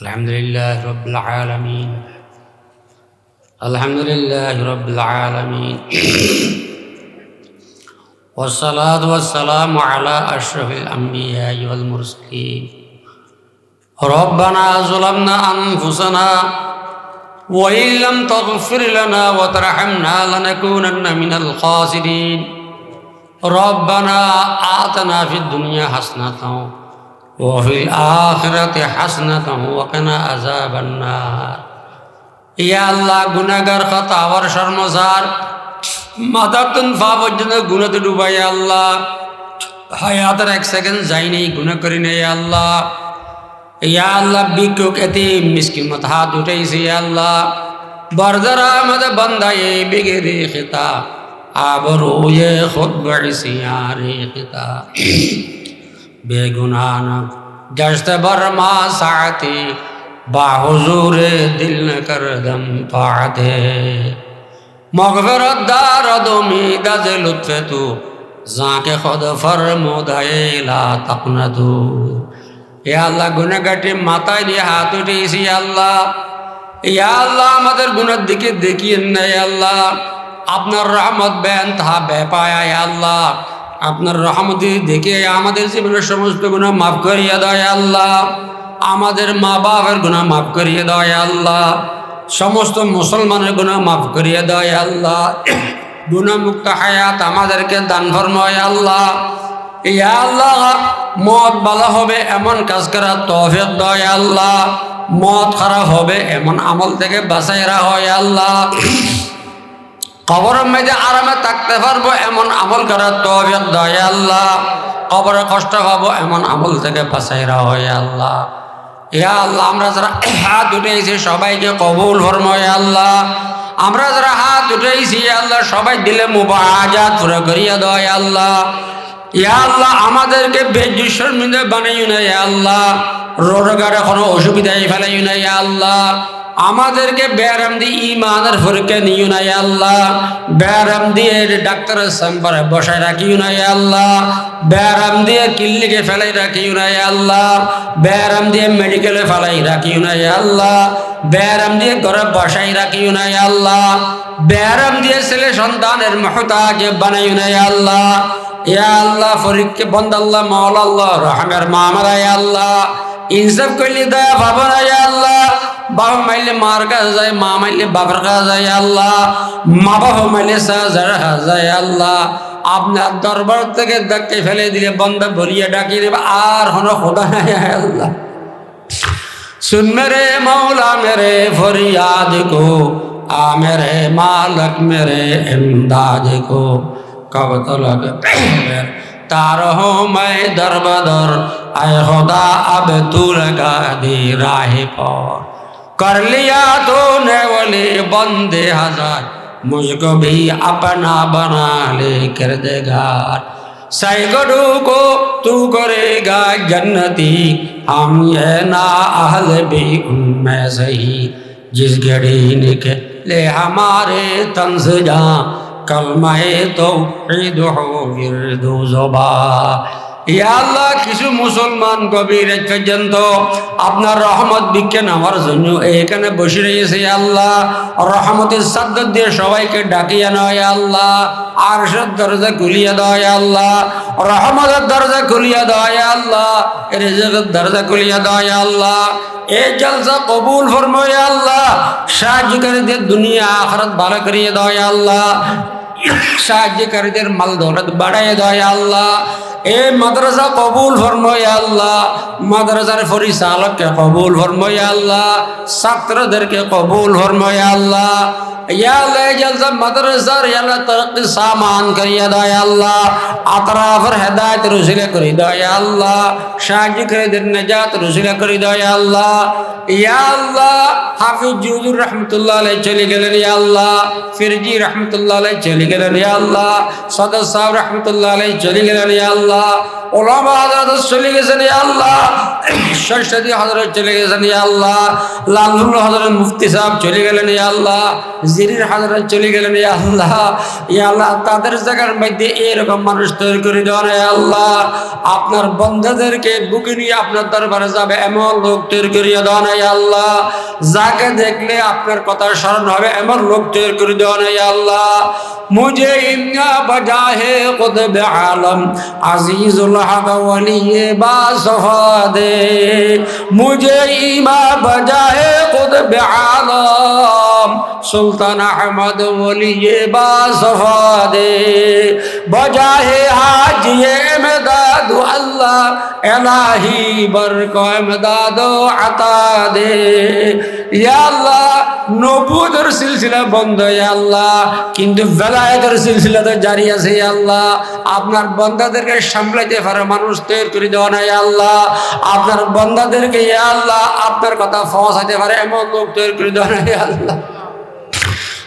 الحمد لله رب العالمين. الحمد لله رب العالمين. والصلاة والسلام على أشرف الأنبياء والمرسلين. ربنا ظلمنا أنفسنا وإن لم تغفر لنا وترحمنا لنكونن من الخاسرين. ربنا آتنا في الدنيا حسنة وفي الآخرة حسنة وقنا عذاب النار ইয়া আল্লাহ গুনাগার খাতা আবার শর্মসার মাথার ফা পর্যন্ত গুণাতে ডুবাই আল্লাহ হায়াতের এক সেকেন্ড যাই নেই গুণা করি নেই আল্লাহ ইয়া আল্লাহ বিক্ষুক এতে মিসকিন মত হাত উঠেছে ইয়া আল্লাহ বরদরা আমাদের বন্দায় বিগেরে খেতা আবার ওয়ে খুদ বড়িসি আরে খেতা বেগুনানক গশত বর্মা সাথী বাহুজুর দিল ন কর দম পাতে। মগফরত দার দমি দাজ লুৎফে তু, জাকে খদ ফরমোদায়ে লা তাকনাদু এ আল্লাহ গুনাহগাটি মাথায় দিয়ে হাত উঠেছি আল্লাহ। ইয়া আল্লাহ আমাদের গুণের দিকে দেখিয়েন না আল্লাহ। আপনার রহমত বেন তাহা বেপায় আল্লাহ। আপনার রহমতি দেখে আমাদের জীবনের সমস্ত গুণা মাফ করিয়া দেয় আল্লাহ। আমাদের মা বাবার গুণা মাফ করিয়ে দেয় আল্লাহ। সমস্ত মুসলমানের গুণা মাফ করিয়ে দেয় আল্লাহ। গুণামুক্ত হায়াত আমাদেরকে দান ফরমায় আল্লাহ। ইয়া আল্লাহ, মদ ভালো হবে এমন কাজ করা তৌফিক দেয় আল্লাহ। মদ খারাপ হবে এমন আমল থেকে বাঁচাইরা হয় আল্লাহ। কবরের মেয়েদের আরামে থাকতে পারব এমন আমল করার তৌফিক দেয় আল্লাহ। কবরে কষ্ট পাবো এমন আমল থেকে বাঁচাইরা হয় আল্লাহ। ইয়া আল্লাহ, আমরা যারা হাত উঠেছি, সবাইকে কবুল ফরমায় আল্লাহ। আমরা যারা হাত উঠেছি আল্লাহ, সবাই দিলে মুবাহাজাত করিয়া দেয় আল্লাহ। ইয়া আল্লাহ, আমাদেরকে বেজুসর মিলে বানাইও না ইয়া আল্লাহ। রোজগারে কোনো অসুবিধায় ফেলাইও না ইয়া আল্লাহ। আমাদেরকে ব্যারাম দিয়ে ইমানের পরীক্ষা নিও না আল্লাহ। ব্যারাম দিয়ে ডাক্তারের চেম্বারে বসায় রাখিও না আল্লাহ। ব্যারাম দিয়ে ক্লিনিকে ফেলাই রাখিও না আল্লাহ। ব্যারাম দিয়ে মেডিকেলে ফেলাই রাখিও না আল্লাহ। ব্যারাম দিয়ে ঘরে বসাই রাখিও না আল্লাহ। ব্যারাম দিয়ে ছেলে সন্তানের মহতাকে বানাইও না আল্লাহ। ইয়া আল্লাহ ফরিককে বন্ধ আল্লাহ, মাওলা আল্লাহ, রহমের মামারা আল্লাহ। ইনসাফ করলে দয়া পাবো না আল্লাহ। বাবা মাইলে মার কাছে যায় মা মাইলে বাবার কাছে যায় আল্লাহ মা বাবা মাইলে সাজার যায় আল্লাহ আপনার দরবার থেকে ডাকে ফেলে দিলে বন্ধ ভরিয়ে ডাকি দেবে আর হন খোদা নাই আল্লাহ सुन मेरे मौला मेरे फरियाद को आ मेरे मालक मेरे इमदाद को कब तलक तार हो मैं दर बदर आए खुदा अब तू लगा दे राह पर कर लिया तो वली बंदे हज़ार। मुझको भी अपना बना ले कर देगार सैकड़ों को तू करेगा जन्नती। हम ये ना अहल भी उनमें सही। जिस घड़ी निकले हमारे तन से जा कल मे तो ईद हो गिर दो जुबा। আল্লাহ, কিছু মুসলমান গভীর পর্যন্ত আপনার রহমত বিজ্ঞান আমার জন্য এখানে বসে রয়েছে আল্লাহ। রহমতের সাদ্দ দিয়ে সবাইকে ডাকিয়ে নয় আল্লাহ। আরশের দরজা খুলিয়ে দেয় আল্লাহ। রহমতের দরজা খুলিয়ে দেয় আল্লাহ। রেজকের দরজা খুলিয়ে দেয় আল্লাহ। এই জলসা কবুল ফরমায় আল্লাহ। সাহায্যকারীদের দুনিয়া, আখরাত ভালো করিয়ে দেয় আল্লাহ। সাহায্যকারীদের মাল দৌলত বাড়াই দেয় আল্লাহ। এ মাদ্রাসা কবুল ফরময় আল্লাহ। মাদ্রাসার পরিচালককে কবুল ফরময় আল্লাহ। ছাত্রদেরকে কবুল ফরময় আল্লাহ। ইয়া আল্লাহ জলসা মাদ্রাসার ইয়াল্লাহ তরক্কি সামান করিয়া দেয় আল্লাহ আতরাফের হেদায়ত রসিলে করি দেয় আল্লাহ সাহায্যকারীদের নেজাত রসিলে করি দেয় আল্লাহ ইয়া আল্লাহ হাফিজ জুজুর রহমতুল্লাহ আলাই চলে গেলেন ইয়া আল্লাহ ফিরজি রহমতুল্লাহ আলাই চলে গেলেন ইয়া আল্লাহ সদর সাহেব রহমতুল্লাহ আলাই চলে গেলেন ইয়া আল্লাহ ওলামা হজরত চলে গেছেন ইয়া আল্লাহ সরস্বতী হজরত চলে গেছেন ইয়া আল্লাহ লালুল হজরত মুফতি সাহেব চলে গেলেন ইয়া আল্লাহ জিরির হাজারা চলে গেলেন, ইয়া আল্লাহ ইয়া আল্লাহ, তাদের জায়গার মধ্যে এরকম মানুষ তৈরি করে দেওয়া নাই আল্লাহ, আপনার বন্ধাদেরকে বুকে নিয়ে আপনার দরবারে যাবে, এমন লোক তৈরি করিয়ে দেওয়া নাই আল্লাহ। যাকে দেখলে আপনার কথা স্মরণ হবে, এমন লোক তৈরি করে দেওয়া নাই আল্লাহ। মুঝে ইন্না বজা হে কুতব আলম, আজিজুল হক বা সফাদে মুঝে ইমা বজা হে কুতব আলম। সুলতান আহমদ ওলি বা সফাদে বজা হে হাজিয়ে মেদাদু আল্লাহ, এলাহি বরক মেদাদু আতা দে ইয়া আল্লাহ নবুদের সিলসিলা বন্ধ, ইয়া আল্লাহ। কিন্তু বেলায়েতের সিলসিলা তো জারি আছে, ইয়া আল্লাহ। আপনার বন্দাদেরকে সামলাইতে পারে, মানুষ তৈরি করে দেওয়া নাই আল্লাহ। আপনার বন্দাদেরকে, ইয়া আল্লাহ, আপনার কথা ফসাইতে পারে, এমন লোক তৈরি করে দেওয়া নাই আল্লাহ।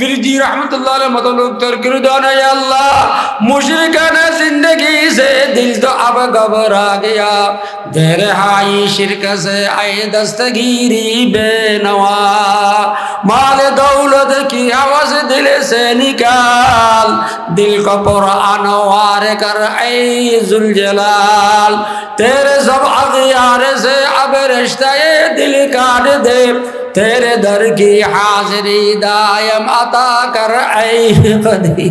ফিরজি রহমতুল্লাহ মতলুক তোর আল্লাহ। মুশরিকানা জিন্দগি সে দিল তো আব গবরা গিয়া। দের হাই শিরক সে আই দস্তগিরি বে মাল দৌলত কি আওয়াজ দিলে সে নিকাল। দিল কো কুরআন কর আই জুল জলাল। তেরে সব আগিয়ার সে আব রিশতায়ে দিল কাট দে। تیرے در کی حاضری دائم عطا کر اے قدی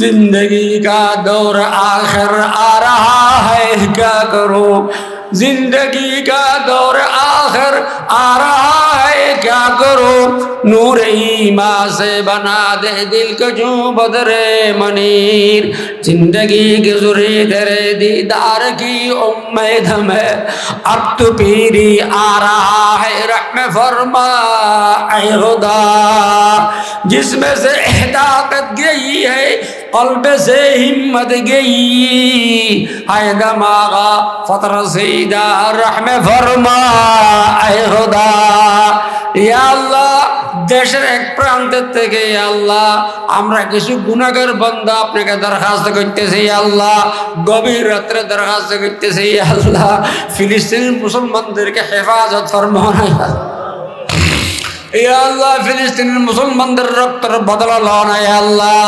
زندگی کا دور آخر آ رہا ہے کیا کرو ज़िंदगी का दौर आखिर आ रहा है। क्या करो? नूर ईमा से बना दे दिल को जो बदरे मनीर। ज़िंदगी की जुरी तेरे दीदार की उम्मीद में अब तो पीरी आ रहा है रहम फरमा खुदा। जिसमें से ताकत गई है कल्ब से हिम्मत गई है दमागा फतर सीधा रहम फरमा ऐ खुदा ইয়া আল্লাহ দেশের এক প্রান্তের থেকে ইয়া আল্লাহ আমরা কিছু গুণাগার বন্ধা আপনাকে দরখাস্ত করতেছি ইয়া আল্লাহ গভীর রাত্রে দরখাস্ত করতেছি ইয়া আল্লাহ ফিলিস্তিনের মুসলমানদেরকে হেফাজত ফরমান আল্লাহ মুসলমানদের বদলা আল্লাহ।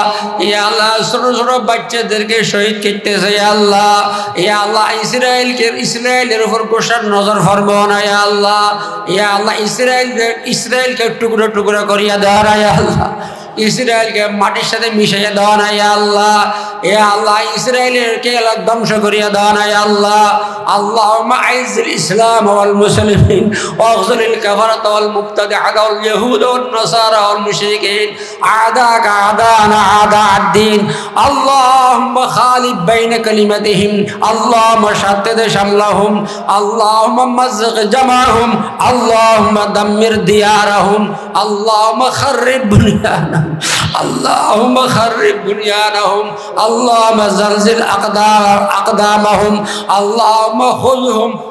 আল্লাহ, ছোট ছোট বাচ্চাদেরকে শহীদ করতেছে আল্লাহ। আল্লাহ, ইসরায়েলকে উপর নজর না আল্লাহ। আল্লাহ টুকরো টুকরো করিয়া দেওয়া আল্লাহ। ইসরায়েলকে মাটির সাথে মিশিয়ে দেওয়া না আল্লাহ। এ আল্লাহ ইসরায়েলের আল্লাহ ধ্বংস করিয়া দেওয়া না আল্লাহ। আল্লাহ ইসলাম ওয়াল মুসলিমিন ওয়াল واليهود والنصارى والمشركين أعداءك أعداءنا أعداء الدين اللهم خالف بين كلمتهم اللهم شتت شملهم اللهم مزق جمعهم اللهم دمر ديارهم اللهم خرب بنيانهم اللهم خرب بنيانهم اللهم زلزل أقدام أقدامهم اللهم خذهم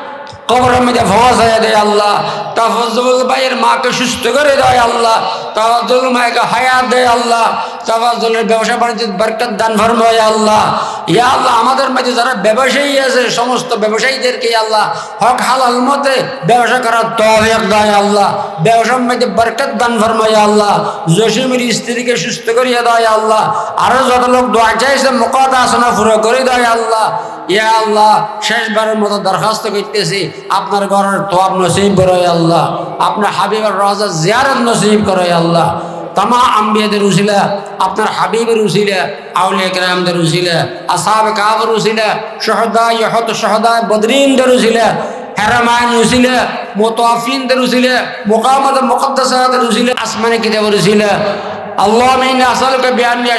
কবরের মধ্যে হয়ে দেয় আল্লাহ। তাফজুল ভাইয়ের মাকে সুস্থ করে দেয় আল্লাহ। তাফজুল মাকে হায়াত দেয় আল্লাহ। তাফাজুলের ব্যবসা বাণিজ্য বরকত দান ফরমায় আল্লাহ। ইয়া আল্লাহ, আমাদের মাঝে যারা ব্যবসায়ী আছে, সমস্ত ব্যবসায়ীদেরকে আল্লাহ, হক হালাল মতে ব্যবসা করার তৌফিক দেয় আল্লাহ। ব্যবসার মধ্যে বরকত দান ফরমায় আল্লাহ। জসিমের স্ত্রীকে সুস্থ করিয়া দেয় আল্লাহ। আরও যত লোক দোয়া চাইছে মোকাত আসনা পুরো করে দেয় আল্লাহ। ইয়া আল্লাহ, শেষবারের মতো দরখাস্ত করতেছি, আপনার ঘরের তোয়াব নসিব করে আল্লাহ। আপনার হাবিবের রাজা জিয়ারত নসিব করে আল্লাহ তামা আম্বিয়াদের উসিলা, আপনার হাবিবের উসিলা, আউলিয়া কেরামদের উসিলা আসাব কাবর উসিলা সহদা ইহত সহদা বদরিনদের উসিলা, হেরামাইন উসিলা, মোতাফিনদের উসিলা মোকামত মুকদ্দাসাদের উসিলা, আসমানে কিতাবের উসিলা। আল্লাহ মিন্না আসালুকা বিআন্নি